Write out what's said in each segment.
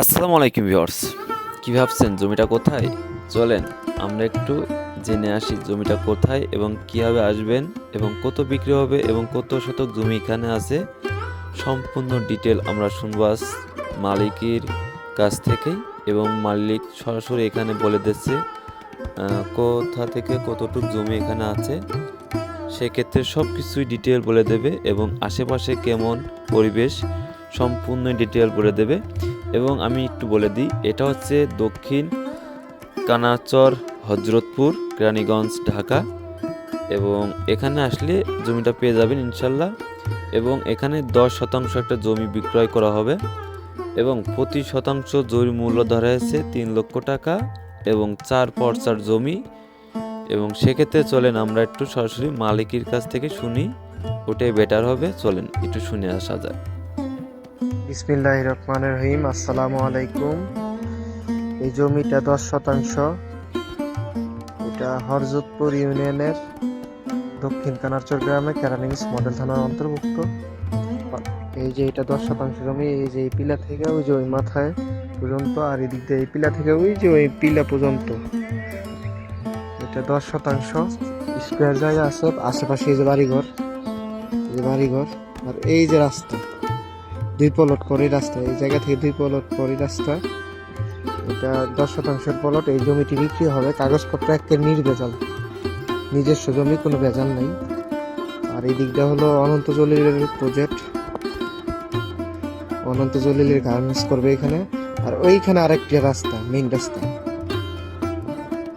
আসসালামু আলাইকুম ভিউয়ার্স। কী ভাবছেন, জমিটা কোথায়? চলেন, আমরা একটু জেনে আসি জমিটা কোথায় এবং কীভাবে আসবেন এবং কত বিক্রি হবে এবং কত শতক জমি এখানে আছে। সম্পূর্ণ ডিটেল আমরা শুনব মালিকের কাছ থেকেই এবং মালিক সরাসরি এখানে বলে দিচ্ছে কোথা থেকে কতটুক জমি এখানে আছে। সেক্ষেত্রে সব কিছুই ডিটেল বলে দেবে এবং আশেপাশে কেমন পরিবেশ সম্পূর্ণ ডিটেল বলে দেবে। এবং আমি একটু বলে দিই, এটা হচ্ছে দক্ষিণ কানাচর হজরতপুর, কেরানীগঞ্জ, ঢাকা। এবং এখানে আসলে জমিটা পেয়ে যাবেন ইনশাল্লাহ। এবং এখানে দশ শতাংশ একটা জমি বিক্রয় করা হবে। এবং প্রতি শতাংশ জমির মূল্য ধরা হয়েছে তিন লক্ষ টাকা এবং চার পরচার জমি। এবং সেক্ষেত্রে চলেন আমরা একটু সরাসরি মালিকের কাছ থেকে শুনি, ওটাই বেটার হবে। চলেন, একটু শুনে আসা যায় বিসমিল্লাহ রহমান রহিম, আসসালামু আলাইকুম। এই জমিটা দশ শতাংশ। এটা হরজতপুর ইউনিয়নের দক্ষিণ কানারচর গ্রামে কেরানিংস মডেল থানার অন্তর্ভুক্ত। এই যে এটা দশ শতাংশ জমি, এই যে এই পিলা থেকে ওই যে ওই মাথায় পর্যন্ত, আর এদিক দিয়ে এই পিলা থেকে ওই যে ওই পিলা পর্যন্ত। এটা দশ শতাংশ। স্কোয়ার জায়গা আছে, আশেপাশে এই যে বাড়িঘর, এই যে বাড়িঘর, আর এই যে রাস্তা। দুই পলট করে রাস্তা এই জায়গা থেকে দুই পলট করে রাস্তা এটা দশ শতাংশের পলট এই জমিটি বিক্রি হবে, কাগজপত্র একে নির্ভেজাল। নিজস্ব জমি, কোনো ভেজাল নেই। আর এই দিকটা হলো অনন্ত জলিলের প্রজেক্ট অনন্ত জলিলের গার্মেন্টস করবে এখানে। আর ওইখানে আরেকটি রাস্তা মেইন রাস্তা।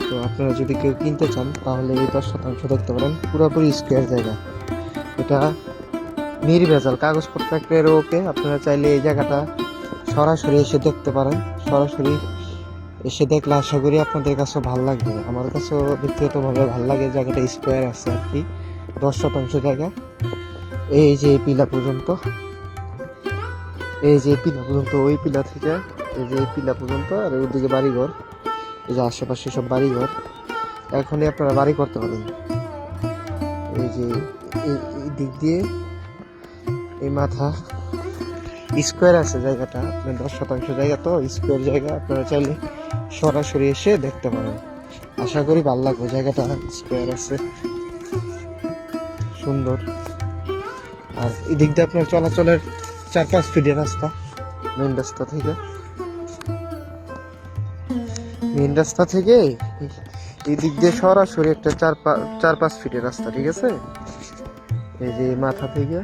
তো আপনারা যদি কেউ কিনতে চান, তাহলে এই দশ শতাংশ দেখতে পারেন। পুরোপুরি স্কোয়ার জায়গা। এটা নির্ভেজাল, কাগজপত্র একেবারে ওকে আপনারা চাইলে এই জায়গাটা সরাসরি এসে দেখতে পারেন। সরাসরি এসে দেখলে আশা করি আপনাদের কাছে ভালো লাগবে। আমার কাছেও ব্যক্তিগতভাবে ভালো লাগে জায়গাটা স্কোয়ার আছে আর কি, দশ শতাংশ জায়গা। এই যে পিলা পর্যন্ত, এই যে পিলা পর্যন্ত, ওই পিলা থেকে এই যে পিলা পর্যন্ত আর ওইদিকে বাড়িঘর, এই যে আশেপাশে সব বাড়িঘর। এখনই আপনারা বাড়ি করতে পারেন। এই যে এই দিক দিয়ে এই মাথা স্কোয়ার আছে জায়গাটা, আপনার দশ শতাংশ জায়গা তো স্কোয়ার জায়গা, আপনারা চাইলে সরাসরি এসে দেখতে পারেন। আশা করি ভালো লাগবে, জায়গাটা স্কোয়ার আছে। সুন্দর। আর এদিক দিয়ে আপনার চলাচলের চার পাঁচ ফিটের রাস্তা মেন রাস্তা থেকে। মেন রাস্তা থেকে এই দিক দিয়ে সরাসরি একটা চার পা- চার পাঁচ ফিটের রাস্তা, ঠিক আছে? এই যে মাথা থেকে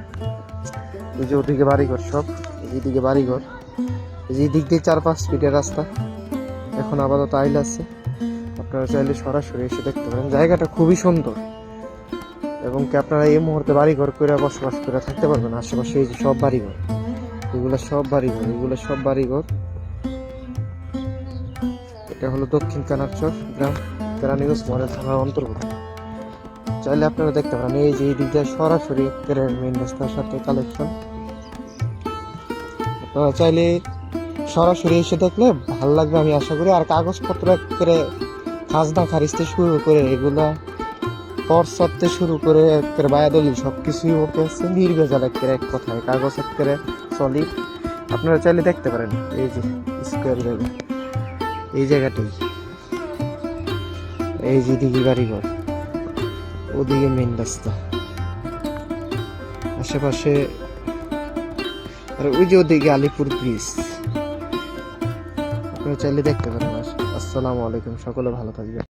এই যে ওদিকে বাড়িঘর সব এইদিকে বাড়িঘর। এই দিক দিয়ে চার পাঁচ ফিটের রাস্তা। এখন আপাতত আইল আছে। আপনারা চাইলে সরাসরি এসে দেখতে পারেন। জায়গাটা খুবই সুন্দর। এবং কি আপনারা এই মুহূর্তে বাড়িঘর করে বসবাস করে থাকতে পারবেন? আশেপাশে এই যে সব বাড়িঘর। এগুলো সব বাড়িঘর, এগুলো সব বাড়িঘর। এটা হলো দক্ষিণ কানারচর গ্রাম, কেরানীগঞ্জ মডেল থানার অন্তর্গত। চাইলে আপনারা দেখতে পারেন, এই যে এই সরাসরি মেন রাস্তার সাথে কালেকশন আপনারা চাইলে সরাসরি এসে দেখলে ভালো লাগবে আমি আশা করি। আর কাগজপত্র করে খাজনা খারিজতে শুরু করে এগুলা পরসাতে শুরু করে একেবারে বায়াদলি সব কিছুই ওকে আছে, নির্ভেজাল একেবারে এক কথায়। কাগজ একেবারে সলিড আপনারা চাইলে দেখতে পারেন, এই যে স্কোয়ার জায়গা এই জায়গাটাই। এই যে দিঘি বাড়িঘর। ওদিকে মেন রাস্তা। আশেপাশে আর ওই যে ওদিকে আলিপুর ব্রিজ আপনারা চাইলে দেখতে পারেন। আসসালামু আলাইকুম, সকলে ভালো থাকবেন।